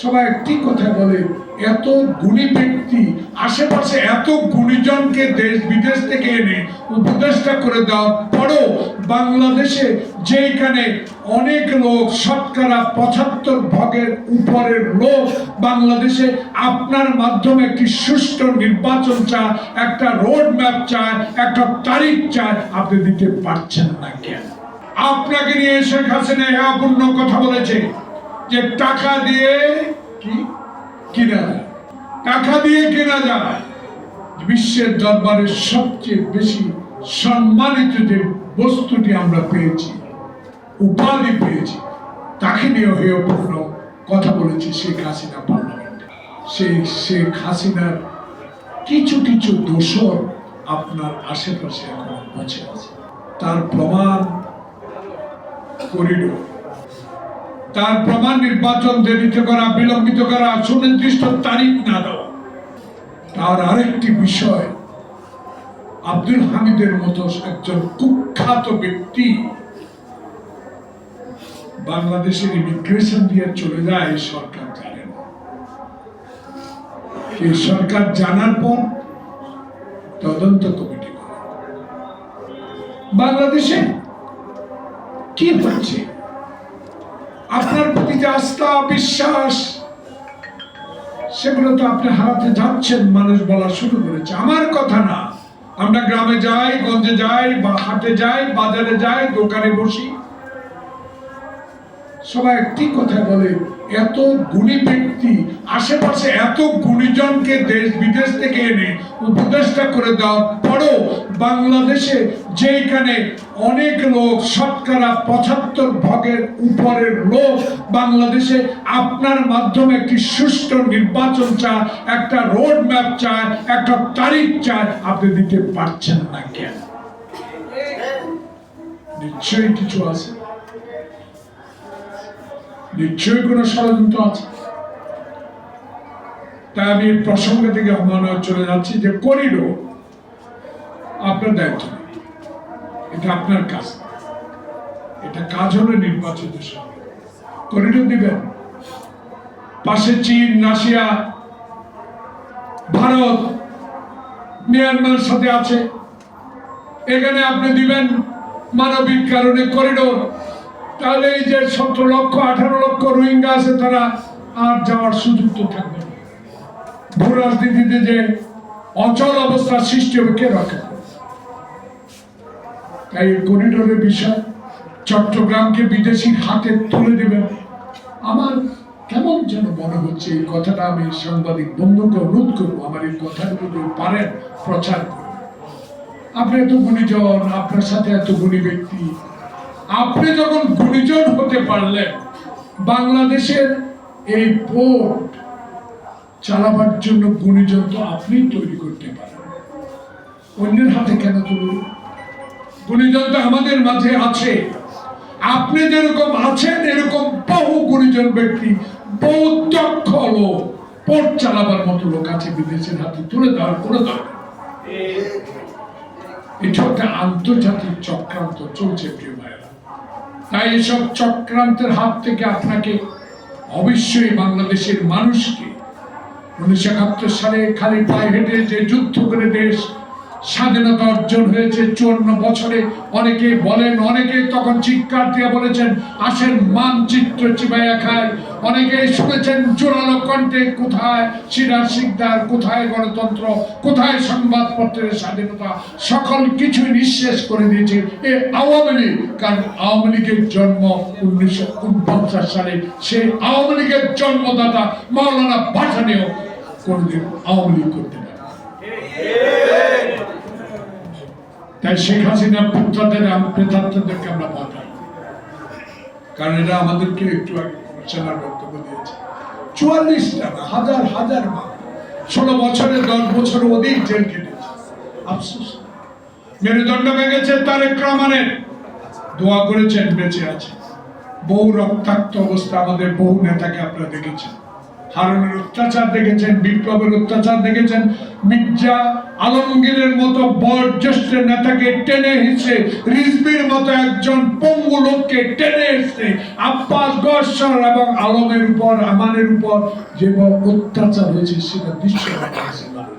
সবাই একটি কথা বলে, এত গুণী ব্যক্তি, আশেপাশে এত গুণীজনকে দেশ বিদেশ থেকে এনে উপদেষ্টা করে দেওয়ার পরও বাংলাদেশে যেখানে অনেক লোক, শতকরা পঁচাত্তর ভাগের উপরের লোক, বাংলাদেশে আপনার মাধ্যমে একটি সুষ্ঠু নির্বাচন চায়, একটা রোড ম্যাপ চায়, একটা তারিখ চায়, আপনি দিতে পারছেন না কেন? আপনাকে নিয়ে শেখ হাসিনা অপূর্ণ কথা বলেছে। যে টাকা দিয়ে কি? কিনা যায়। টাকা দিয়ে কেনা যায়। বিশ্বের দরবারে সবচেয়ে বেশি সম্মানিত যে বস্তুটি আমরা পেয়েছি, উপাধি পেয়েছি, তাকে নিয়ে হয়ে পূর্ণ কথা বলেছি শেখ হাসিনা পার্লামেন্টে। সেই শেখ হাসিনার কিছু কিছু দোষর আপনার আশেপাশে এখন বসে আছে। তার প্রমাণ করিডোর তার প্রমাণ নির্বাচন দেরিতে করা, বিলম্বিত করা, সুনির্দিষ্ট তারিখ না দেওয়া, তার আরেকটি বিষয়, আব্দুল হামিদের মতো একজন কুখ্যাত ব্যক্তি বাংলাদেশের ইমিগ্রেশন দিয়ে চলে যায় সরকার জানে না। এই সরকার জানার পর তদন্ত কমিটি বাংলাদেশে কি হচ্ছে? আপনার প্রতি যে আস্থা, বিশ্বাস, সেগুলো তো আপনি হারাতে যাচ্ছেন, মানুষ বলা শুরু করেছে। আমার কথা না। আমরা গ্রামে যাই, গঞ্জে যাই, বা হাটে যাই, বাজারে যাই, দোকানে বসি। সবাই একটি কথা বলে এত গুণী ব্যক্তি, আশেপাশে এত গুণীজনকে দেশ বিদেশ থেকে এনে উপদেষ্টা করে দেওয়ার পরও বাংলাদেশে যেখানে অনেক লোক, শতকরা পঁচাত্তর ভাগের উপরের লোক, বাংলাদেশে আপনার মাধ্যমে একটি সুষ্ঠু নির্বাচন চায়, একটা রোড ম্যাপ চায়, একটা তারিখ চায়, আপনি দিতে পারছেন না কেন? নিশ্চয়ই কিছু আছে। নিশ্চয়ই কোনো ষড়যন্ত্র আছে? তাই আমি প্রসঙ্গ থেকে মনে চলে যাচ্ছি যে করিডোর আপনার দায়িত্ব এটা আপনার কাজ। এটা কাজ হলো নির্বাচিত করিডোর দিবেন। পাশে চীন, রাশিয়া, ভারত, মিয়ানমার সাথে আছে। এখানে আপনি দিবেন মানবিক কারণে করিডোর। তাহলে এই যে সতেরো লক্ষ আঠারো লক্ষ রোহিঙ্গা আছে, তারা আর যাওয়ার সুযোগ তো থাকবে ভূ রাজনীতিতে যে অচল অবস্থার সৃষ্টি হবে, কে রক্ষা তাই এই করিডোরের বিষয় চট্টগ্রামকে বিদেশির হাতে তুলে দেবেন আমার কেমন যেন মনে হচ্ছে এই কথাটা আমি সাংবাদিক বন্ধুকে অনুরোধ করব, আমার এই কথাগুলো যদি পারেন প্রচার করবেন আপনি এত গুণীজন, আপনার সাথে এত গুণী ব্যক্তি, আপনি যখন গুণীজন হতে পারলেন বাংলাদেশের এই পোর্ট চালাবার জন্য গুণীজন তো আপনি তৈরি করতে পারেন। অন্যের হাতে কেন তুলুন? গুণীজন তো আমাদের মাঝে আছে। আপনি যেরকম আছেন, এরকম বহু গুণীজন ব্যক্তি, বহু দক্ষ লোক পোর্ট চালাবার মতো লোক আছে বিদেশের হাতে। তুলে দেওয়ার কোনো দরকার। এটা একটা আন্তর্জাতিক চক্রান্ত চলছে, প্রিয় ভাইয়েরা। তাই এসব চক্রান্তের হাত থেকে আপনাকে অবশ্যই বাংলাদেশের মানুষকে উনিশশো একাত্তর সালে খালি পায়ে হেঁটে যে যুদ্ধ করে দেশ স্বাধীনতা অর্জন হয়েছে, চুয়ান্ন বছরে অনেকে বলেন, অনেকে তখন চিৎকার দিয়ে বলেছেন, আসেন মানচিত্র চিবাইয়া খায় অনেকে শুনেছেন জোরালো কণ্ঠে কোথায় সিরাজ সিকদার কোথায় গণতন্ত্র, কোথায় সংবাদপত্রের স্বাধীনতা, সকল কিছুই নিঃশেষ করে দিয়েছে এ আওয়ামী লীগ। কারণ আওয়ামী লীগের জন্ম উনিশশো উনপঞ্চাশ সালে। সেই আওয়ামী লীগের জন্মদাতা মাওলানা ভাসানিও কোনদিন আওয়ামী লীগ করতে পারে তাই শেখ হাসিনা পুত্রদের প্রেতাত্মদেরকে আমরা বাধাই কারণ এটা আমাদেরকে একটু আগে কমিশনার বক্তব্য দিয়েছে। চুয়াল্লিশটা না, হাজার হাজার মা ষোলো বছরে, দশ বছর অধিক জেল কেটেছে আফসোস। মেরুদণ্ড ভেঙেছে তারেক রহমানের। দোয়া করেছেন, বেঁচে আছে বহু রক্তাক্ত অবস্থা আমাদের বহু নেতাকে আপনারা দেখেছেন। হারুনের অত্যাচার দেখেছেন, বিপ্লবের অত্যাচার দেখেছেন মির্জা আলমগীরের মতো বয়োজ্যেষ্ঠ নেতাকে টেনে হিসে রিজবির মতো একজন পঙ্গু লোককে টেনে এসে আব্বাস গসর এবং আলমের উপর, আমানের উপর যে অত্যাচার হয়েছে, সেটা ভারতে।